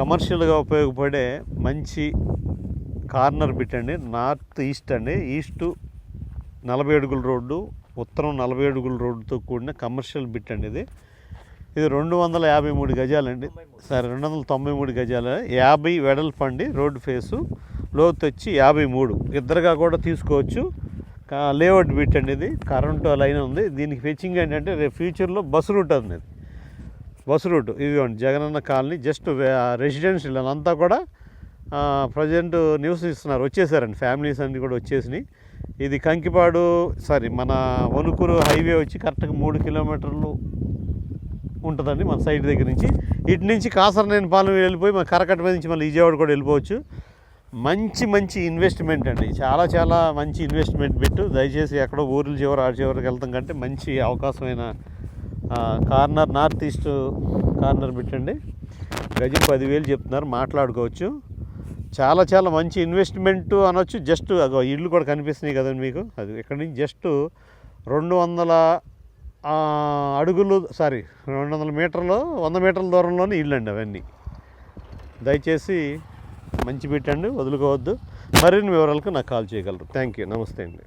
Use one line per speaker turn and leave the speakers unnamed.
కమర్షియల్గా ఉపయోగపడే మంచి కార్నర్ బిట్ అండి. నార్త్ ఈస్ట్ అండి. ఈస్ట్ నలభై అడుగుల రోడ్డు ఉత్తరం నలభై అడుగుల రోడ్డుతో కూడిన కమర్షియల్ బిట్ అండి ఇది. ఇది రెండు వందల యాభై మూడు గజాలండి. సరే రెండు వందల తొంభై మూడు గజాలు. యాభై వెడల్పు అండి రోడ్డు ఫేసు. లోతు వచ్చి యాభై మూడు. ఇద్దరుగా కూడా తీసుకోవచ్చు. లేఅవుట్ బిట్ అండి ఇది. కరెంటు లైన్ ఉంది. దీనికి ఫెచ్చింగ్ ఏంటంటే రేపు ఫ్యూచర్లో బస్సు రూట్ ఉంది బస్సు రూట్. ఇదిగోండి జగనన్న కాలనీ జస్ట్ రెసిడెన్షియల్ అంతా కూడా ప్రజెంట్ నివసిస్తున్నారు వచ్చేసారండి. ఫ్యామిలీస్ అన్నీ కూడా వచ్చేసినాయి. ఇది కంకిపాడు సారీ మన వణుకూరు హైవే వచ్చి కరెక్ట్గా మూడు కిలోమీటర్లు ఉంటుందండి మన సైడ్ దగ్గర నుంచి. ఇటు నుంచి కాసరనేని పాలెం వెళ్ళిపోయి మన కరకట్ట మీద నుంచి మళ్ళీ విజయవాడ కూడా వెళ్ళిపోవచ్చు. మంచి మంచి ఇన్వెస్ట్మెంట్ అండి. చాలా చాలా మంచి ఇన్వెస్ట్మెంట్ పెట్టు. దయచేసి ఎక్కడో ఊర్ల చివరి ఆ చివరికి వెళ్తాం కంటే మంచి అవకాశమైన కార్నర్ నార్త్ ఈస్ట్ కార్నర్ పెట్టండి. గజం పదివేలు చెప్తున్నారు మాట్లాడుకోవచ్చు. చాలా చాలా మంచి ఇన్వెస్ట్మెంట్ అనొచ్చు. జస్ట్ అగో ఇల్లు కూడా కనిపిస్తున్నాయి కదండి మీకు. అది ఇక్కడ నుంచి? జస్ట్ రెండు వందల అడుగులు సారీ రెండు వందల మీటర్లు వంద మీటర్ల దూరంలోనే ఇల్లు అండి అవన్నీ. దయచేసి మంచి పెట్టండి వదులుకోవద్దు. మరిన్ని వివరాలకు నాకు కాల్ చేయగలరు. థ్యాంక్ యూ నమస్తే అండి.